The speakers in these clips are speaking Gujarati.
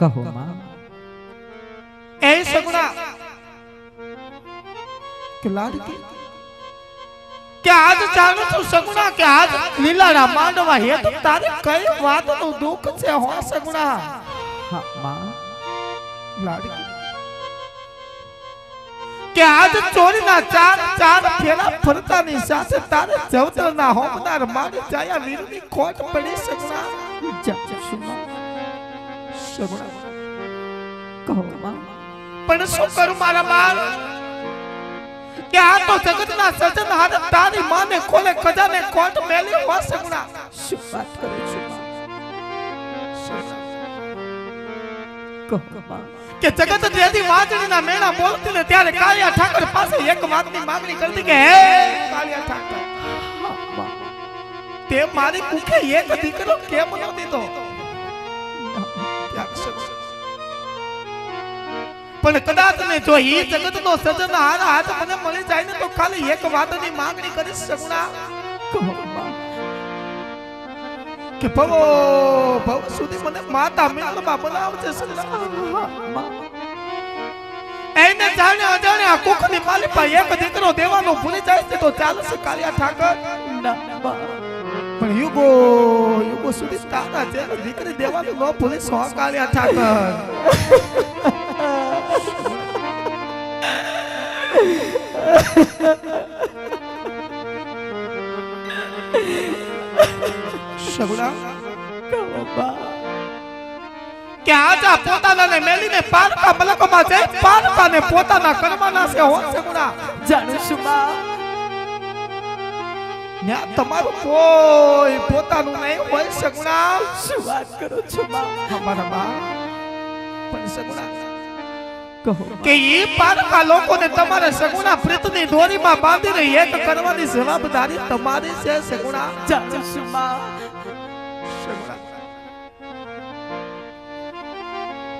કહો માં એ સગુણા કે લાડકી કે? આજ ચાલુ છું સગુણા કે આજ લીલાડા માંડવા હેત તારે કઈ વાતનું દુઃખ છે હો સગુણા? હા માં. લાડકી કે? આજ ચોરીના ચાર ચાર ફેરા ફરતાની સાથે તારે જવતરના હોમદાર મારી જાયા વીરની ખોટ પડી સગુણા? જા સગુણા કહો પણ શું કરું મારા બાળ? કે આ તો જગતના સર્જન હાથ તારી માને ખોલે ખજાને કોટ મેલી શું વાત કરો છો કે જગત વાંચણીના મેળા બોલતી ને ત્યારે કાળિયા ઠાકર પાસે એક વાતની માંગણી કરતી કે હે કાળિયા ઠાકર તે મારી કુખે એક દીકરો કેમ ન દીધો? પણ કદાચ ને જો ઈ જગતનો સર્જન હાથ હાથ મને મળી જાય ને તો ખાલી એક વાતની માંગણી કરીશ સગુણા કે ભવો, ભવ સુધી મને માતા મેળમાં બનાવજે એને જાણે અજાણે આ કુખની માલિપા એક દીકરો દેવાનો ભૂલી જાય છે તો ચાલશે કાલિયા ઠાકર. ના પણ યુગો યુગો સુધી તારા જે દીકરી દેવાનું ન ભૂલી સો કાલિયા ઠાકર. સગડા કે આજા પોતાના ને મેલીને પારકા મલકમાં જઈ પારકાને પોતાના કર્મના છે હો સગડા જાણું છું માં ન્યા તમારું કોઈ પોતાનું નહીં હોય સગુણા શું વાત કરો છો માં અમારા બા. પણ સગુણા કે એ પારકા લોકોને તમારે સગુણા પ્રીતની દોરીમાં બાંધીને એક કરવાની જવાબદારી તમારી છે સગુણા.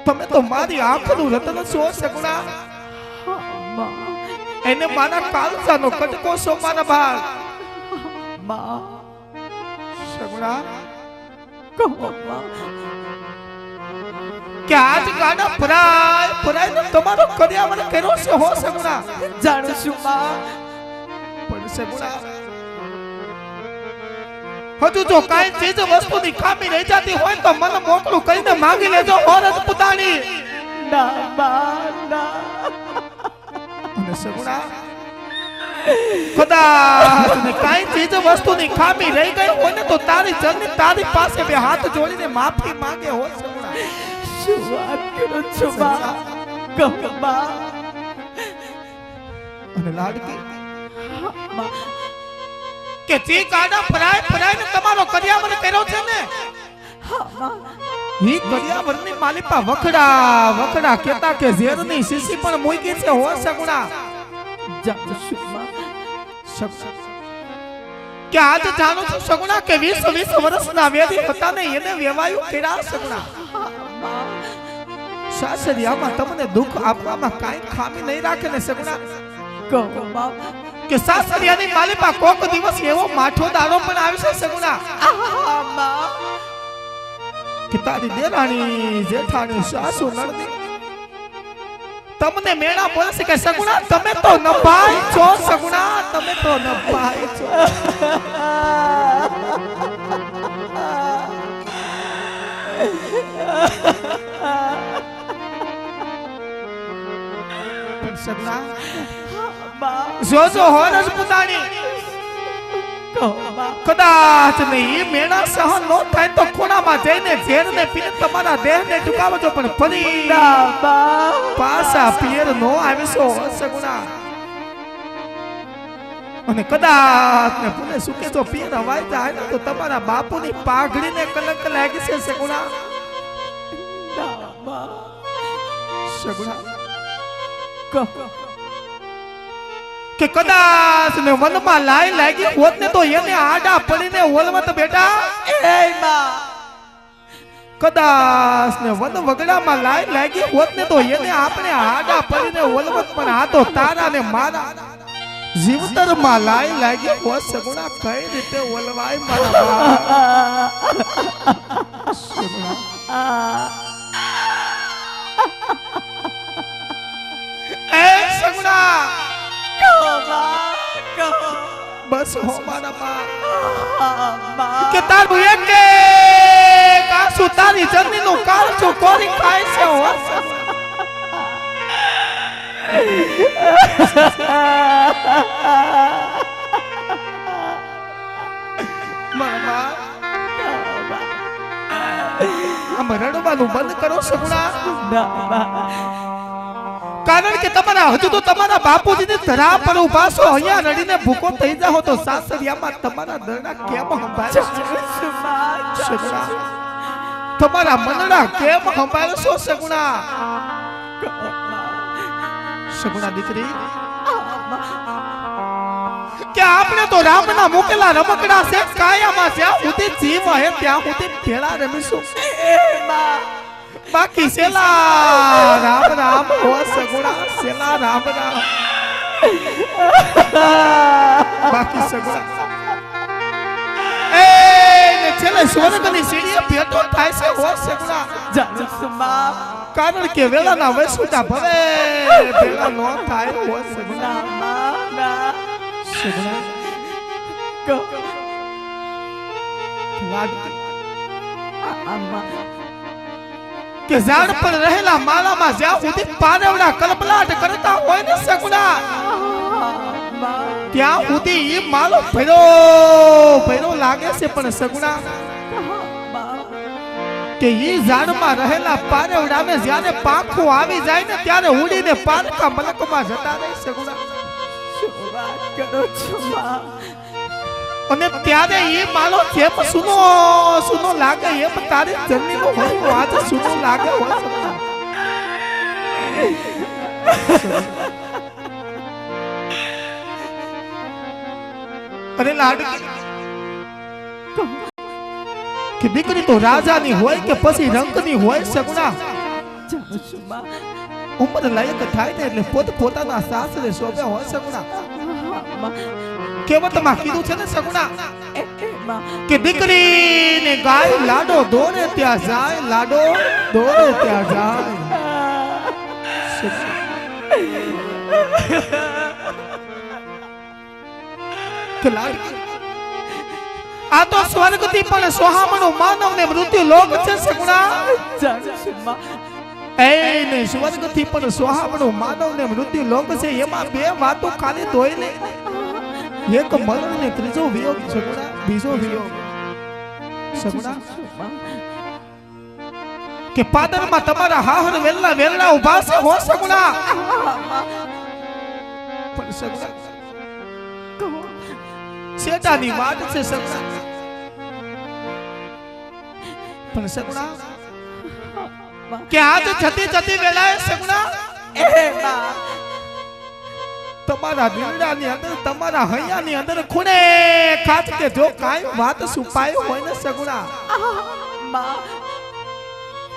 તમે તો મારી આંખનું રતન છો સગુણા. એને મારા કાલસાનો કટકો છો મારા ભાગ સગુણા. કહો કે આજ ગાડા ફરાય ફરાય ને તમારો કર્યાવર કર્યો છે, હો સગુણા. જાણું છું માં, પણ સગુણા. હજુ જો કાંઈ ચીજ વસ્તુની ખામી રહી જતી હોય તો મને મોકલું કરીને માંગી લેજો ઓરત પુતાણી. ના ના. અને સગુણા ચીજ વસ્તુની ખામી રહી ગઈ હોય ને તો તારી ચરની તારી પાસે બે હાથ જોડીને માફી માંગે, હો શું વાત કરો છો કહો અને કે જે ગાડા ફરાય ફરાય ને તમારો કર્યાવર કર્યો છે ને? હા માં ઈ કર્યાવરની માલિપા વખડા વખડા કેતા કે ઝેરની શીશી પણ મૂકી છે હો સગુણા. કે આજ જાણું છું સગુણા કે વીસ વીસ વર્ષના વેદી હતા ને એને વેવાયું કર્યા સગુણા. સાસરિયામાં તમને દુઃખ આપવામાં કાંઈ ખામી નહીં રાખે ને સગુણા? કહો કે સાસરિયાની માલિપા કોક દિવસ એવો માઠો દાડો પણ આવશે સગુણા? હા માં કે તારી દેરાણી જેઠાણી સાસુ નણદી. તમને મેળા બોલશે કે સગુણા તમે તો નભાઈ છો સગુણા તમે તો નભાઈ છો. પણ સગુણા માં જોજો હો રજપૂતાણી. કહો કદાચ નહીં, મેળા સહન નો થાય તો ખૂણામાં જઈને ઝેરને પીને તમારા દેહને ટૂંકાવજો પણ ફરી પાસા પિયર નો આવીશો, સગુણા. અને કદાચ ને ભૂલે સુકે તો પિયર હવાઈ જાય, તો તમારા બાપુની પાઘડીને કલંક લાગી છે સગુણા. સગુણા. કે કદાચ ને વનમાં લાઈ લાગી હોત ને તો એને આડા પડીને ઓલવત બેટા એ માં કદાચ ને વન વગડામાં લાઈ લાગી હોત ને તો એને આપણે આડા પડીને ઓલવત પણ આ તો તારા ને મારા જીવતરમાં લાઈ લાગી હોત સગુણા કઈ રીતે ઓલવાય મારા? સગુણા. બસ હો મારા માં કે તારું એક કે કાસુ તારી જર્ની નું કાળચું કોરી ખાય છે હો. મામા આમ રડવાનું બંધ કરો સગુણા. કારણ કે તમારા હજુ તો તમારા બાપુજીની ધરા પર ઊભા છો. અહીંયા રડીને ભૂકો થઈ જાઓ તો સાસરિયામાં તમારા દરડા કેમ સંભાળે તમારા મનડા કેમ સંભાળશો, સગુણા? સગુણા દીકરી? કે આપણે તો રામના મૂકેલા રમકડા છે, કાયામાં જ્યાં સુધી જીવ હે, ત્યાં સુધી ભેળા રમીશું. બાકી સેલા રામ રામ હો સગુણા સેલા રામ રામ બાકી સગુણા એ છેલ્લે સ્વર્ગની સીડીએ ભેટો થાય છે હો સગુણા જાણું કારણ કે વેલાના વૈસુટા ભવે ભેગા નો થાય હો સગુણા સગુણા આમાં કે ઝાડ પર રહેલા માળામાં જ્યાં સુધી પાનવડા કલબલાટ કરતા હોય ને સગુડા ત્યાં સુધી એ માલો ભેરો ભેરો લાગે છે પણ સગુડા કે ઈ ઝાડમાં રહેલા પારવડાને જ્યારે પાંખો આવી જાય ને ત્યારે ઉડીને પારકા મલકમાં જતા રહે સગુણા. શું વાત કરો છો, બા? અને ત્યારે એ માલો જેમ સુનો સુનો લાગે એમ તારે જર્નીનો હોય વાત સુનો લાગે હોય અરે લાડકી. કે દીકરી તો રાજાની હોય કે પછી રંગની હોય સગુણા? ઉંમર લાયક થાય ને એટલે પોત પોતાના સાસરે શોભે હોય સગુણા. કહેવતમાં કીધું છે ને સગુણા? કે દીકરી ને દીકરીને ગાય લાડો દોરે ત્યાં જાય લાડો દોરે ત્યાં જાય. આ તો સ્વર્ગથી પણ સોહામણું માનવ ને મૃત્યુ લોક છે સગુણા. જાણું છું બા એ ને સ્વર્ગથી પણ સોહામણું માનવ ને મૃત્યુ લોક છે એમાં બે વાતો ખાલી ધોઈ લે એક મરણ ને ત્રીજો વિયોગ સગુણા બીજો વિયોગ સગુણા કે પાદરમાં તમારા હાહર વેલના વેલના ઊભા છે હો સગુણા પણ સગુણા શેઠાની વાત છે સગુણા પણ સગુણા કે આજ જતી જતી વેલાએ સગુણા એ બા તમારા દિલડાની અંદર, તમારા હૈયાની અંદર ખૂણે ખાત કે જો કાંઈ વાત છુપાઈ હોય ને સગુણા.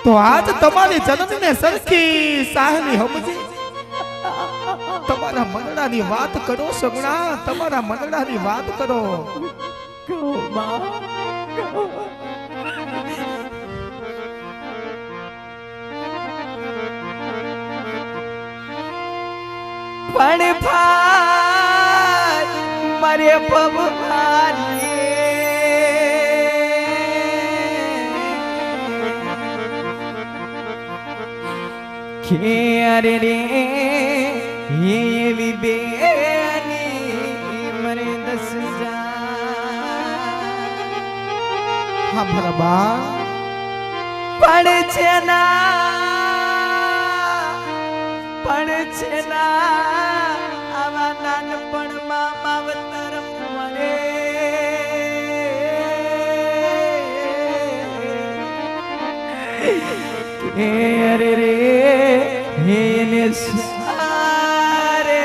તો આજ તમારી જન્મને સરખી સાહની સમજી તમારા મંડળાની વાત કરો સગુણા, તમારા મંડળાની વાત કરો. કહો બા કહો પણ ભાઈ, મારે કે અરે રે એવી બેની મરે દસ જા હા મારા બા. પણ છે ના છે ના આવા નાનપણમાં માવતર મળે. કે અરે રે એને સારે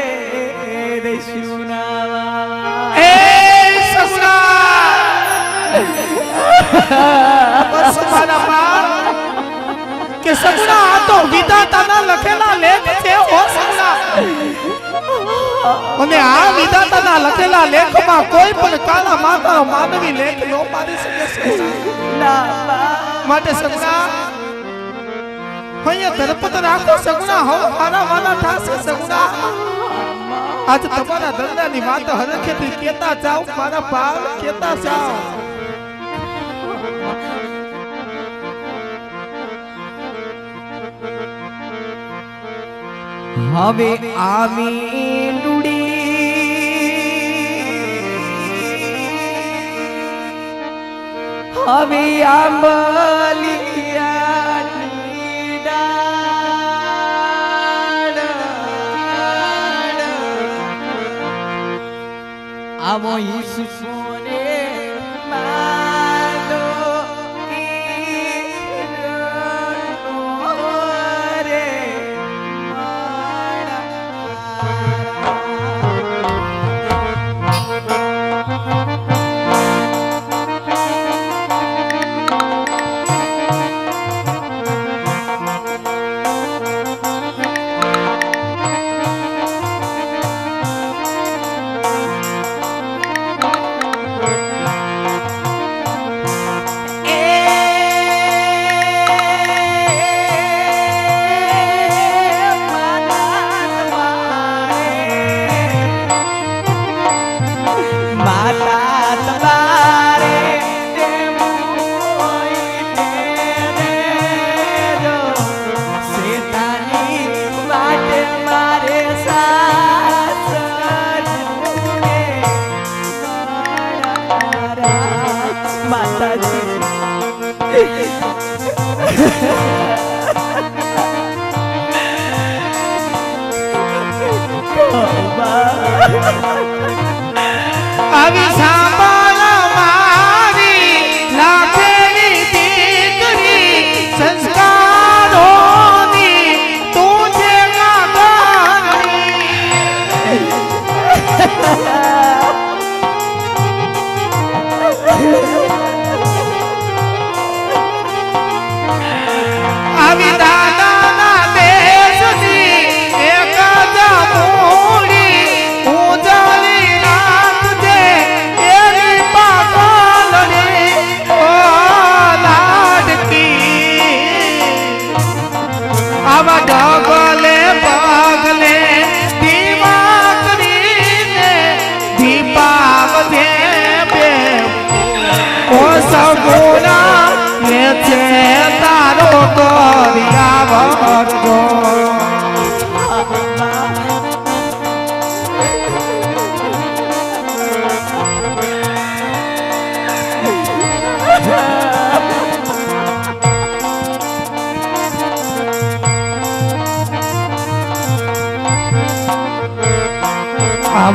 રે સુનાવા એ સગુણા બસ મારા સગુણા આ તો વિધાતાના લખેલા લેખ છે ઓ સગુણા. અને આ વિધાતાના લખેલા લેખમાં કોઈ પણ કાળા માતાનો માનવી લેખ નો પાડી શકે છે. માટે સગુણા, અહીંયા ધરપત રાખો સગુણા, હો, મારા વાલા થાશે સગુણા. આજ તમારા ધંધાની વાત હરખેથી કેતા જાવ મારા પાલ કેતા જાવ હવે આવી ડુડી હવે આંબલિયા આવો ઈસુને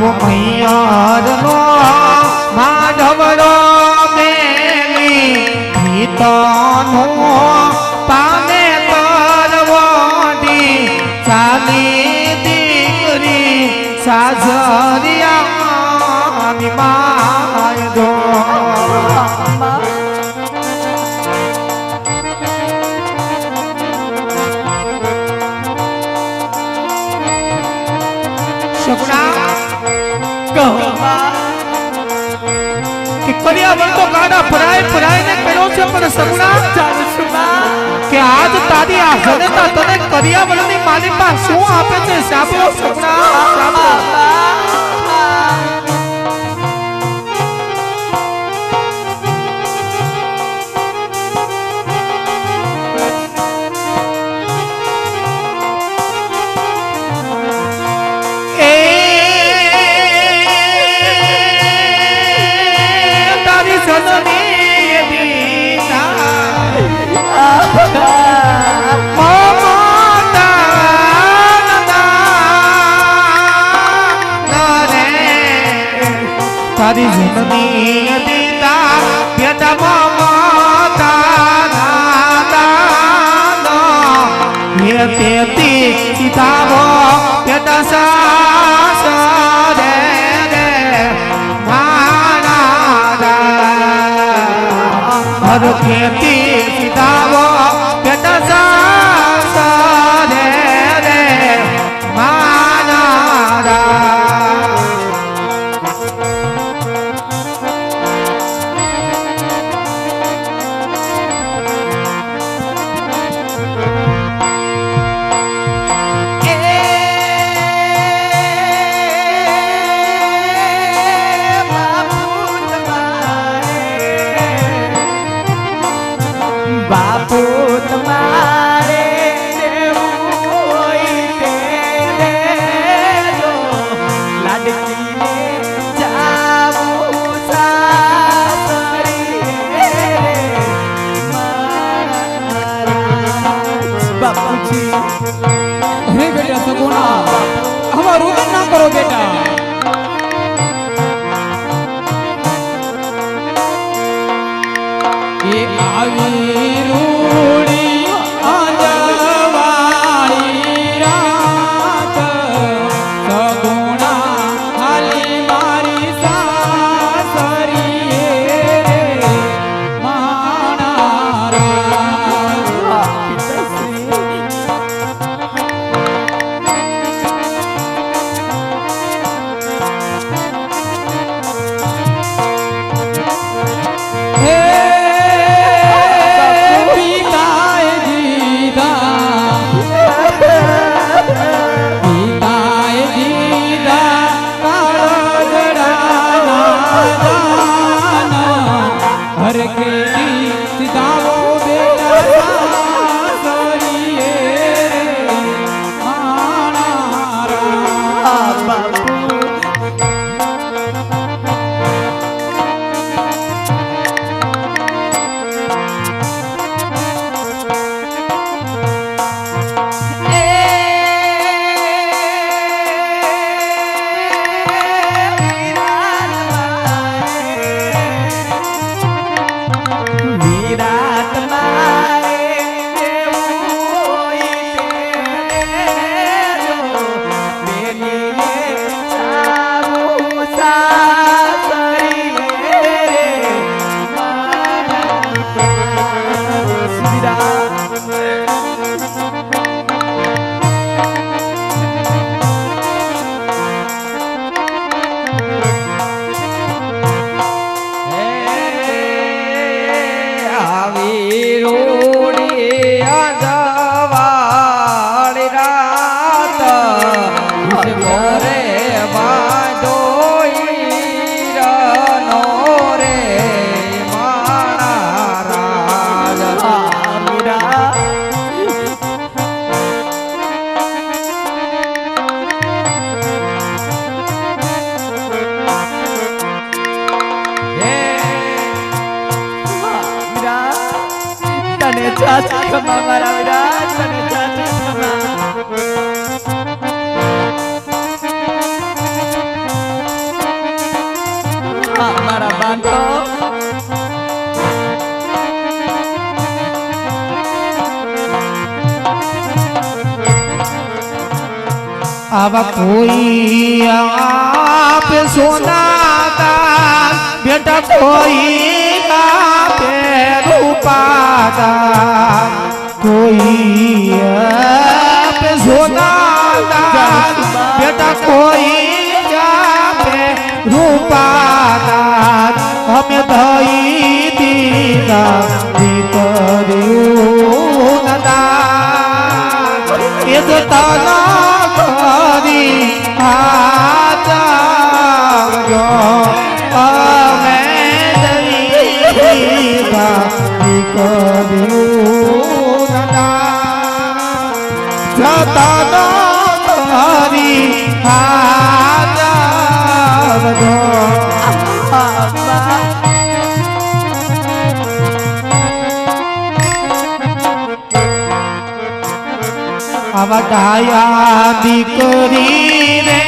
આવો મૈયરનો માધવરો મેલી ગીતનો પામે તરવડી ચાલી દીકરી સાજરિયા કે પર્યાવરણ તો ગાડા ફરાય ફરાય ને કર્યો છે પણ સપના કે આજ તારી આ જનતા તને પર્યાવરણની માલિકા શું આપે છે સાંભળો સપના સાંભળો તારી જનની દીતા પેટમાં માતા નાતા હે તેતી સીતાવો કોઈ આપે સોનાતા બેટા કોઈ આપે રૂપાતા કોઈ આપે સોનાતા બેટા કોઈ આપે રૂપાતા અમે થઈ દીધા દીકરીઓ. વઢાયા દીકરી રે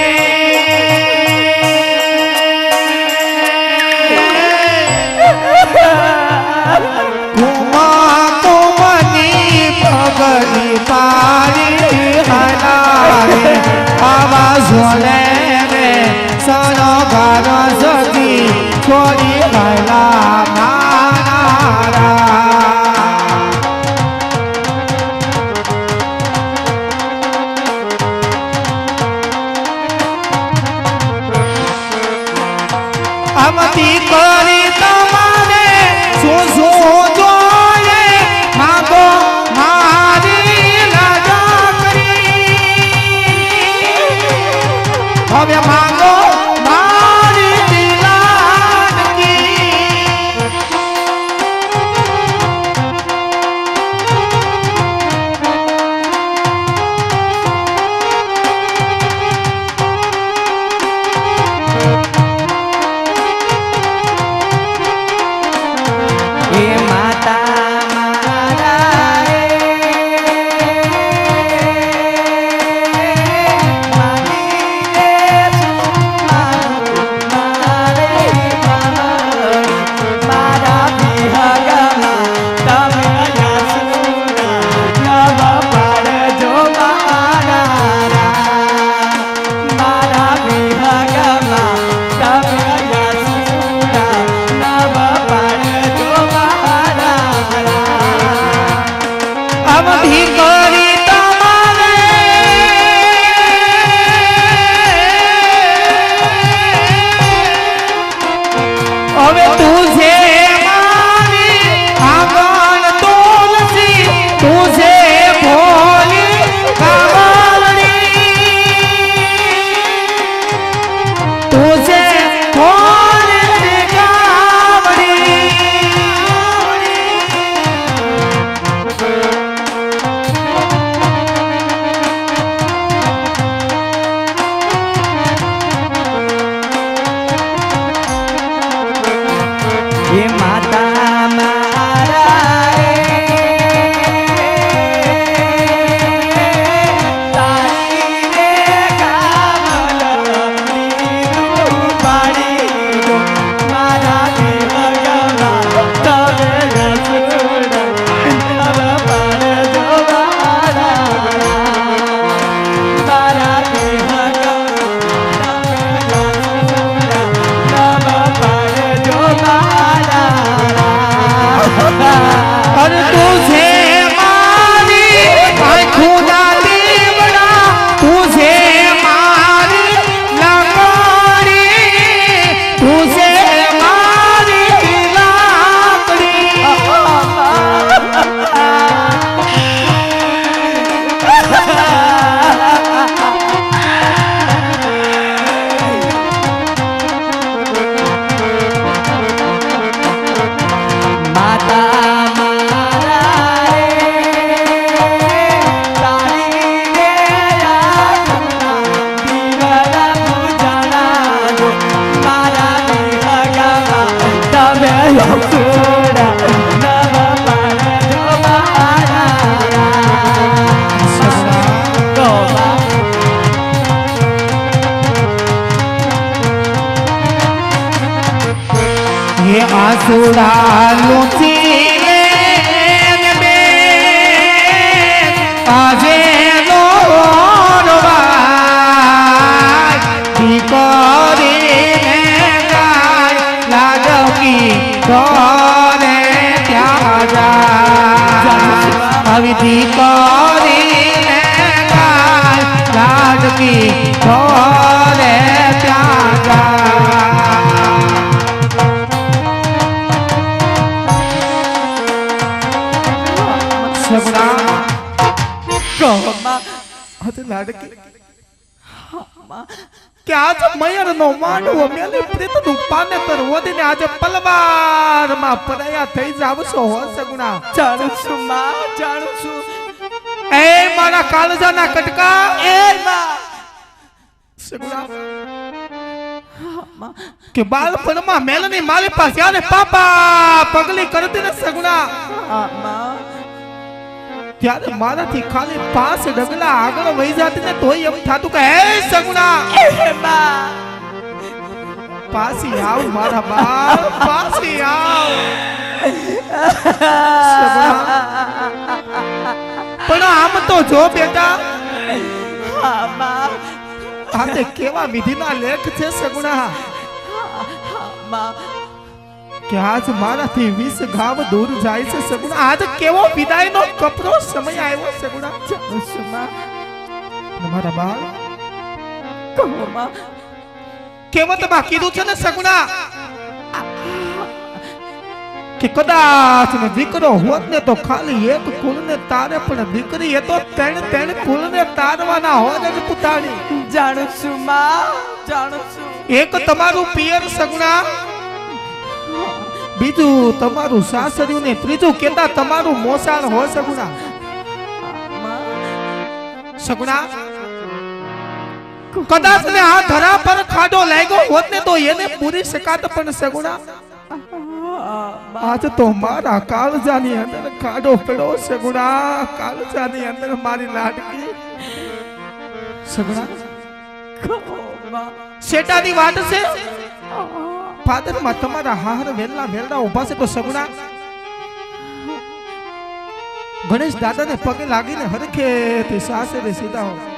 আমাদের ઘરે ત્યાં જાય આવી દીકરીને ગાય લાડકી ઘરે ત્યાં કહો માં. હત લાડકી. કે આજ મયર નો માંડવો મેલી પ્રીતનું પાનેતર વધીને આજે પલવારમાં પરાયા થઈ જાવશો હો સગુણા. જાણું છું માં જાણું છું. એ મારા કાળજાના કટકા. એ માં. સગુણા. કે બાળપણમાં મેલની મારી પાસે જ્યારે પાપા પગલી કરતી ને સગુણા. ત્યારે મારાથી ખાલી પાંચ ડગલા આગળ વહી જાતી ને તોય એમ થાતું કે હે સગુણા! પાછી આવ મારા બાળ પાછી આવ. પણ આમ તો જો બેટા. આ તે કેવા વિધિના લેખ છે સગુણા? માં કે આજ મારાથી વીસ ગામ દૂર જાય છે સગુણા. આજ કેવો વિદાયનો કપરો સમય આવ્યો સગુણા. મારા બાળ? માં. કહેવતમાં કીધું છે ને સગુણા? કે કદાચ ને દીકરો હોત ને તો ખાલી એક કુળને તારે પણ દીકરી એ તો ત્રણ ત્રણ કુળને તારવાના હોત જ પુતાણી. જાણું છું માં જાણું છું. એક તમારું પિયર સગુણા. બીજું તમારું સાસરિયું ને ત્રીજું કેતા તમારું મોસાળ હોય સગુણા સગુણા કદાચ ને આ ધરા પર ખાડો લાગ્યો હોત ને તો એને પૂરી શકાત પણ સગુણા આજ તો મારા કાળજાની અંદર ખાડો પડ્યો સગુણા કાળજાની અંદર મારી લાડકી. સગુણા શેટાની વાત છે? ફાધરમાં તમારા હાર વેલા વેલડા ઊભા છે તો સગુણા ગણેશ દાદાને પગે લાગીને હરખે તે સાસરે સીધા હો